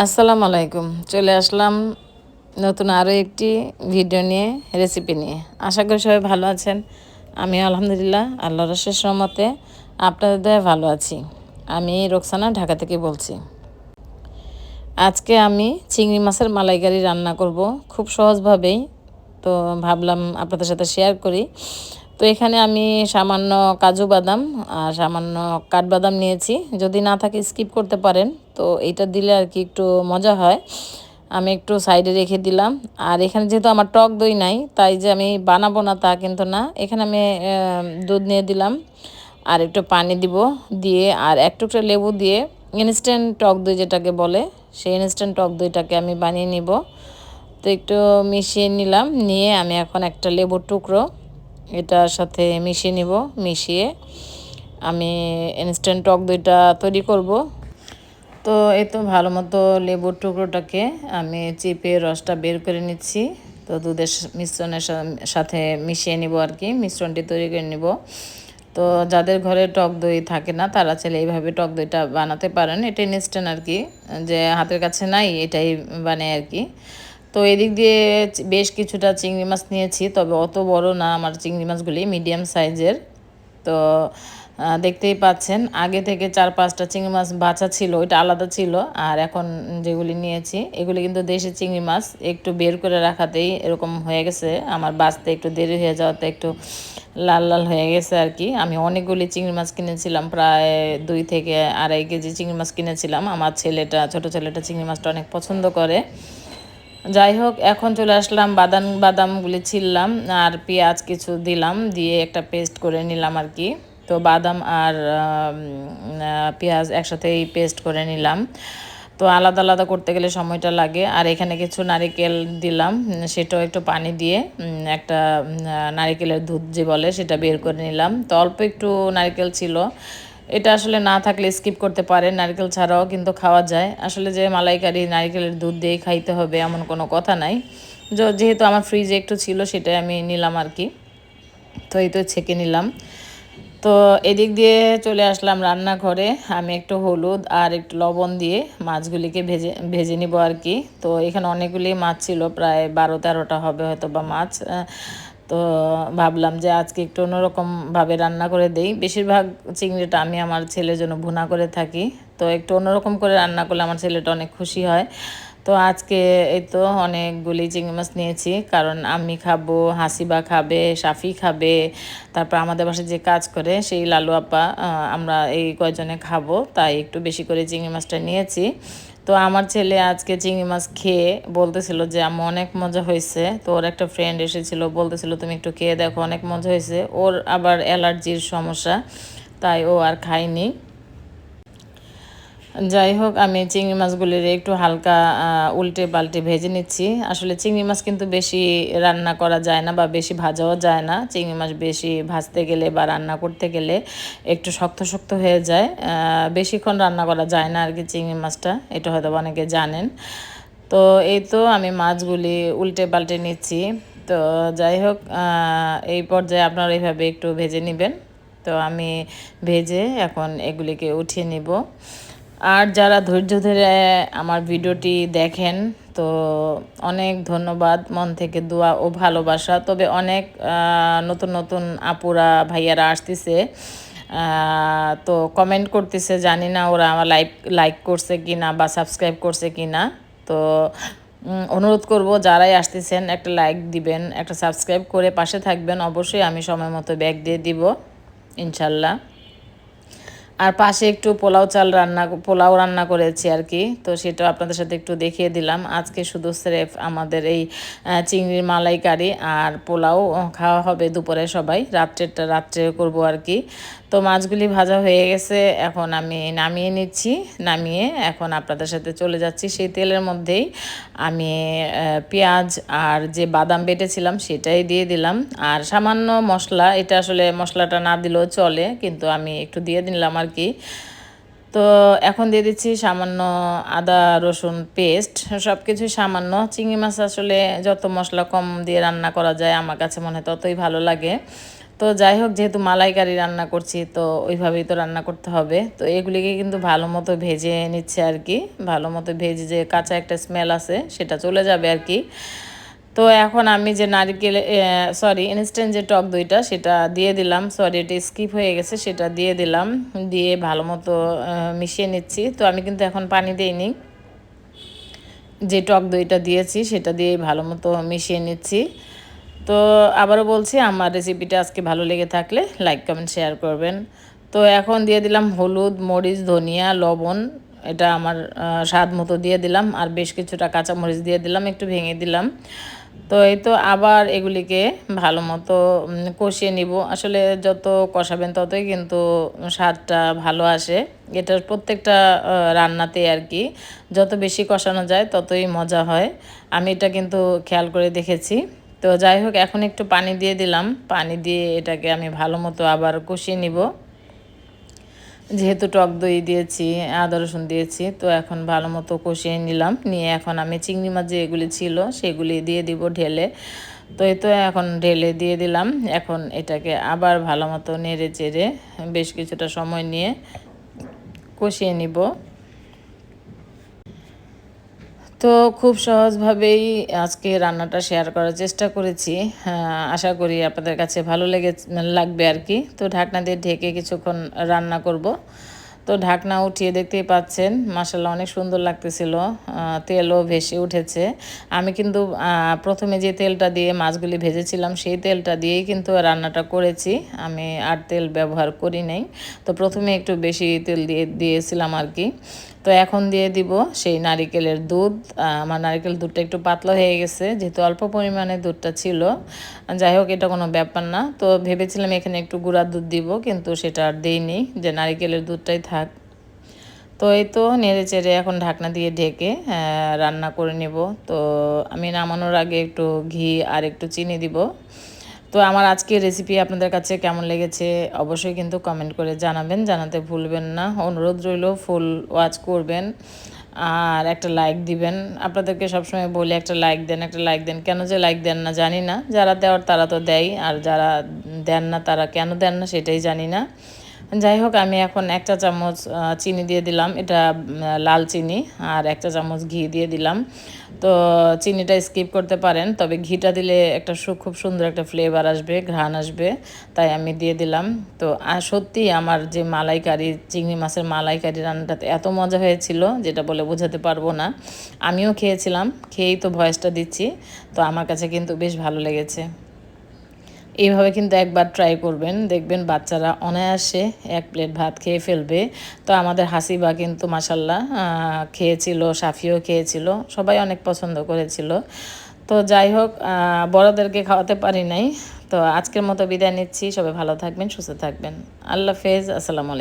আসসালামু আলাইকুম। চলে আসলাম নতুন আরও একটি ভিডিও নিয়ে রেসিপি নিয়ে। আশা করি সবাই ভালো আছেন। আমি আলহামদুলিল্লাহ আল্লাহ রশেষ রহমতে আপনাদের দয়ে ভালো আছি। আমি রোকসানা ঢাকা থেকে বলছি। আজকে আমি চিংড়ি মাছের মালাইকারি রান্না করব। খুব সহজভাবেই, তো ভাবলাম আপনাদের সাথে শেয়ার করি। তো এখানে আমি সামান্য কাজু বাদাম আর সামান্য কাঠবাদাম নিয়েছি। যদি না থাকে স্কিপ করতে পারেন, তো এইটা দিলে আর কি একটু মজা হয়। আমি একটু সাইডে রেখে দিলাম। আর এখানে যেহেতু আমার টক দই নাই, তাই যে আমি বানাবো না তা কিন্তু না। এখানে আমি দুধ নিয়ে দিলাম। আর একটু পানি দিব দিয়ে, আর এক টুকরা লেবু দিয়ে ইনস্ট্যান্ট টক দই যেটাকে বলে, সেই ইনস্ট্যান্ট টক দইটাকে আমি বানিয়ে নিব। তো একটু মিশিয়ে নিলাম। নিয়ে আমি এখন একটা লেবুর টুকরো এটার সাথে মিশিয়ে নিব, মিশিয়ে আমি ইনস্ট্যান্ট টক দইটা তৈরি করব। তো এই তো ভালো মতো লেবুর টুকরোটাকে আমি চিপে রসটা বের করে নিচ্ছি। তো দুধের মিশ্রণের সাথে মিশিয়ে নিব আর কি, মিশ্রণটি তৈরি করে নিব। তো যাদের ঘরে টক দই থাকে না, তারা চাইলে এইভাবে টক দইটা বানাতে পারেন। এটা ইনস্ট্যান্ট আর কি, যে হাতের কাছে নাই, এটাই বানায় আর কি। তো এদিক দিয়ে বেশ কিছুটা চিংড়ি মাছ নিয়েছি, তবে অত বড় না আমার চিংড়ি মাছগুলি, মিডিয়াম সাইজের। তো দেখতেই পাচ্ছেন, আগে থেকে চার পাঁচটা চিংড়ি মাছ বাছা ছিল, ওইটা আলাদা ছিল, আর এখন যেগুলি নিয়েছি, এগুলি কিন্তু দেশি চিংড়ি মাছ, একটু বের করে রাখাতেই এরকম হয়ে গেছে, আমার বাঁচতে একটু দেরি হয়ে যাওয়াতে একটু লাল লাল হয়ে গেছে আর কি। আমি অনেকগুলি চিংড়ি মাছ কিনেছিলাম, প্রায় দুই থেকে আড়াই কেজি চিংড়ি মাছ কিনেছিলাম, আমার ছেলেটা, ছোট ছেলেটা চিংড়ি মাছটা অনেক পছন্দ করে। যাই হোক এখন চলে আসলাম, বাদাম, বাদামগুলি ছিললাম আর পেঁয়াজ কিছু দিলাম, দিয়ে একটা পেস্ট করে নিলাম আর কি। তো বাদাম আর পেঁয়াজ একসাথেই পেস্ট করে নিলাম। তো আলাদা আলাদা করতে গেলে সময়টা লাগে। আর এখানে কিছু নারিকেল দিলাম, সেটাও একটু পানি দিয়ে একটা নারিকেলের দুধ যে বলে সেটা বের করে নিলাম। তো অল্প একটু নারিকেল ছিল এটা আসলে না থাকলে স্কিপ করতে পারে, নারকেল ছাড়াও কিন্তু খাওয়া যায়। আসলে যে মালাইকারি নারকেলের দুধ দিয়ে খাইতে হবে এমন কোনো কথা নাই। যেহেতু আমার ফ্রিজে একটু ছিল সেটাই আমি নিলাম আর কি। তো এই তো ছেঁকে নিলাম। তো এদিক দিয়ে চলে আসলাম রান্নাঘরে। আমি একটু হলুদ আর একটু লবণ দিয়ে মাছগুলিকে ভেজে ভেজে নিব আর কি। তো এখানে অনেকগুলি মাছ ছিল, প্রায় বারো তেরোটা হবে হয়তো বা মাছ তো ভাবলাম যে আজকে একটু অন্যরকমভাবে রান্না করে দেই। বেশিরভাগ চিংড়িটা আমি আমার ছেলের জন্য ভুনা করে থাকি। তো একটু অন্যরকম করে রান্না করলে আমার ছেলেটা অনেক খুশি হয়। তো আজকে এই তো অনেকগুলি চিংড়ি মাছ নিয়েছি। কারণ আমি খাব, হাসিবা খাবে সাফি খাবে, তারপর আমাদের বাসায় যে কাজ করে সেই লালু আপা আমরা এই কয়জনে খাব, তাই একটু বেশি করে চিংড়ি মাছটা নিয়েছি। তো আমার ছেলে আজকে চিংড়ি মাছ খেয়ে বলতেছিল যে আমি অনেক মজা হয়েছে। তো ওর একটা ফ্রেন্ড এসেছিল, বলতেছিল, তুমি একটু খেয়ে দেখো, অনেক মজা হয়েছে। ওর আবার অ্যালার্জির সমস্যা, তাই ও আর খায়নি। যাই হোক আমি চিংড়ি মাছগুলির একটু হালকা উল্টে পাল্টে ভেজে নিচ্ছি। আসলে চিংড়ি মাছ কিন্তু বেশি রান্না করা যায় না বা বেশি ভাজাও যায় না। চিংড়ি মাছ বেশি ভাজতে গেলে বা রান্না করতে গেলে একটু শক্ত শক্ত হয়ে যায়। বেশিক্ষণ রান্না করা যায় না আর কি চিংড়ি মাছটা, এটা হয়তো অনেকে জানেন। তো এই তো আমি মাছগুলি উল্টে পাল্টে নিচ্ছি। তো যাই হোক এই পর্যায়ে আপনারা এইভাবে একটু ভেজে নেবেন। তো আমি ভেজে এখন এগুলিকে উঠিয়ে নিব। আর যারা ধৈর্য ধরে আমার ভিডিওটি দেখেন, তো অনেক ধন্যবাদ মন থেকে দোয়া ও ভালোবাসা। তবে অনেক নতুন নতুন আপুরা, ভাইয়ারা আসতেছে তো কমেন্ট করতেছে, জানি না ওরা আমার লাইক লাইক করছে কি না বা সাবস্ক্রাইব করছে কি না তো অনুরোধ করব, যারাই আসতেছেন, একটা লাইক দিবেন, একটা সাবস্ক্রাইব করে পাশে থাকবেন। অবশ্যই আমি সময় মতো ব্যাগ দিয়ে দিব, ইনশাল্লাহ। আর পাশে একটু পোলাও চাল রান্না, পোলাও রান্না করেছি আর কি। তো সেটাও আপনাদের সাথে একটু দেখিয়ে দিলাম। আজকে শুধু স্রেফ আমাদের এই চিংড়ির মালাইকারি আর পোলাও খাওয়া হবে দুপুরে সবাই। রাত্রেরটা রাত্রে করব আর কি। তো মাছগুলি ভাজা হয়ে গেছে। এখন আমি নামিয়ে নিচ্ছি। নামিয়ে এখন আপনাদের সাথে চলে যাচ্ছি সেই তেলের মধ্যেই। আমি পেঁয়াজ আর যে বাদাম বেটেছিলাম সেটাই দিয়ে দিলাম। আর সামান্য মশলা, এটা আসলে মশলাটা না দিলেও চলে, কিন্তু আমি একটু দিয়ে দিলাম আর কি? তো এখন দিয়ে দিচ্ছি সামান্য আদা, রসুন পেস্ট সব কিছুই সামান্য। চিংড়ি মাছ আসলে যত মশলা কম দিয়ে রান্না করা যায় আমার কাছে মনে হয় ততই ভালো লাগে। তো যাই হোক, যেহেতু মালাইকারি রান্না করছি, তো ওইভাবেই তো রান্না করতে হবে। তো এগুলিকে কিন্তু ভালো মতো ভেজে নিচ্ছে আর কি। ভালো মতো ভেজে যে কাঁচা একটা স্মেল আছে, সেটা চলে যাবে আর কি। তো এখন আমি যে নারকেল সরি ইনস্ট্যান্ট যে টক দইটা, সেটা দিয়ে দিলাম। সরি এটা স্কিপ হয়ে গেছে, সেটা দিয়ে দিলাম। দিয়ে ভালো মতো মিশিয়ে নিচ্ছি। তো আমি কিন্তু এখন পানি দিইনি। যে টক দইটা দিয়েছি, সেটা দিয়ে ভালো মতো মিশিয়ে নিচ্ছি। তো আবারও বলছি, আমার রেসিপিটা আজকে ভালো লেগে থাকলে লাইক কমেন্ট শেয়ার করবেন। তো এখন দিয়ে দিলাম হলুদ, মরিচ, ধনিয়া, লবণ। এটা আমার স্বাদ মতো দিয়ে দিলাম। আর বেশ কিছুটা কাঁচামরিচ দিয়ে দিলাম, একটু ভেঙে দিলাম। তো এই তো আবার এগুলিকে ভালো মতো কষিয়ে নিব। আসলে যত কষাবেন ততই কিন্তু স্বাদটা ভালো আসে। এটার প্রত্যেকটা রান্নাতে আর কি, যত বেশি কষানো যায় ততই মজা হয়। আমি এটা কিন্তু খেয়াল করে দেখেছি। তো যাই হোক, এখন একটু পানি দিয়ে দিলাম। পানি দিয়ে এটাকে আমি ভালো মতো আবার কষিয়ে নিব। যেহেতু টক দই দিয়েছি, আদা রসুন দিয়েছি, তো এখন ভালো মতো কষিয়ে নিলাম। নিয়ে এখন আমি চিংড়ি মাছ যেগুলি ছিল সেগুলি দিয়ে দিব ঢেলে। তো এই তো এখন ঢেলে দিয়ে দিলাম। এখন এটাকে আবার ভালো মতো নেড়ে চেড়ে বেশ কিছুটা সময় নিয়ে কষিয়ে নিব। তো খুব সহজভাবেই আজকে রান্নাটা শেয়ার করার চেষ্টা করেছি। আশা করি আপনাদের কাছে ভালো লেগে লাগবে আর কি। তো ঢাকনা দিয়ে ঢেকে কিছুক্ষণ রান্না করব। তো ঢাকনা উঠিয়ে দেখতেই পাচ্ছেন মাসাল্লাহ অনেক সুন্দর লাগতেছিল তেলও ভেসে উঠেছে। আমি কিন্তু প্রথমে যে তেলটা দিয়ে মাছগুলি ভেজেছিলাম, সেই তেলটা দিয়েই কিন্তু রান্নাটা করেছি। আমি আর তেল ব্যবহার করি নাই, তো প্রথমে একটু বেশি তেল দিয়ে, দিয়েছিলাম আর কি। তো এখন দিয়ে দিব সেই নারিকেলের দুধ। আমার নারিকেল দুধটা একটু পাতলা হয়ে গেছে, যেহেতু অল্প পরিমাণে দুধটা ছিল। যাই হোক, এটা কোনো ব্যাপার না। তো ভেবেছিলাম এখানে একটু গুঁড়ার দুধ দিব, কিন্তু সেটা আর দিইনি, যে নারিকেলের দুধটাই থাক তো এই তো নেড়ে চেড়ে এখন ঢাকনা দিয়ে ঢেকে রান্না করে নেব। তো আমি নামানোর আগে একটু ঘি আর একটু চিনি দিব। তো আমার আজকের রেসিপি আপনাদের কাছে কেমন লেগেছে অবশ্যই কিন্তু কমেন্ট করে জানাবেন, জানাতে ভুলবেন না। অনুরোধ রইল ফুল ওয়াচ করবেন আর একটা লাইক দিবেন। আপনাদেরকে সবসময় বলি, একটা লাইক দেন, একটা লাইক দেন। কেন যে লাইক দেন না জানি না। যারা দেওয়ার তারা তো দেয়, আর যারা দেন না তারা কেন দেন না সেটাই জানি না। যাই হোক, আমি এখন একটা চামচ চিনি দিয়ে দিলাম। এটা লাল চিনি আর একটা চামচ ঘি দিয়ে দিলাম। তো চিনিটা স্কিপ করতে পারেন, তবে ঘিটা দিলে একটা খুব সুন্দর একটা ফ্লেভার আসবে, ঘ্রাণ আসবে। তাই আমি দিয়ে দিলাম। তো আর সত্যি আমার যে মালাইকারি, চিংড়ি মাছের মালাইকারি রান্নাটাতে এত মজা হয়েছিল, যেটা বলে বোঝাতে পারব না। আমিও খেয়েছিলাম, খেয়েই তো ভয়েসটা দিচ্ছি। তো আমার কাছে কিন্তু বেশ ভালো লেগেছে। এইভাবে কিন্তু একবার ট্রাই করবেন। দেখবেন বাচ্চারা অনায়াসে এক প্লেট ভাত খেয়ে ফেলবে। তো আমাদের হাসিবা কিন্তু মাসাল্লাহ খেয়েছিল, সাফিও খেয়েছিল, সবাই অনেক পছন্দ করেছিল। তো যাই হোক বড়দেরকে খাওয়াতে পারি নাই। তো আজকের মতো বিদায় নিচ্ছি। সবাই ভালো থাকবেন, সুস্থ থাকবেন। আল্লাহ ফেজ আসসালামু আলাইকুম।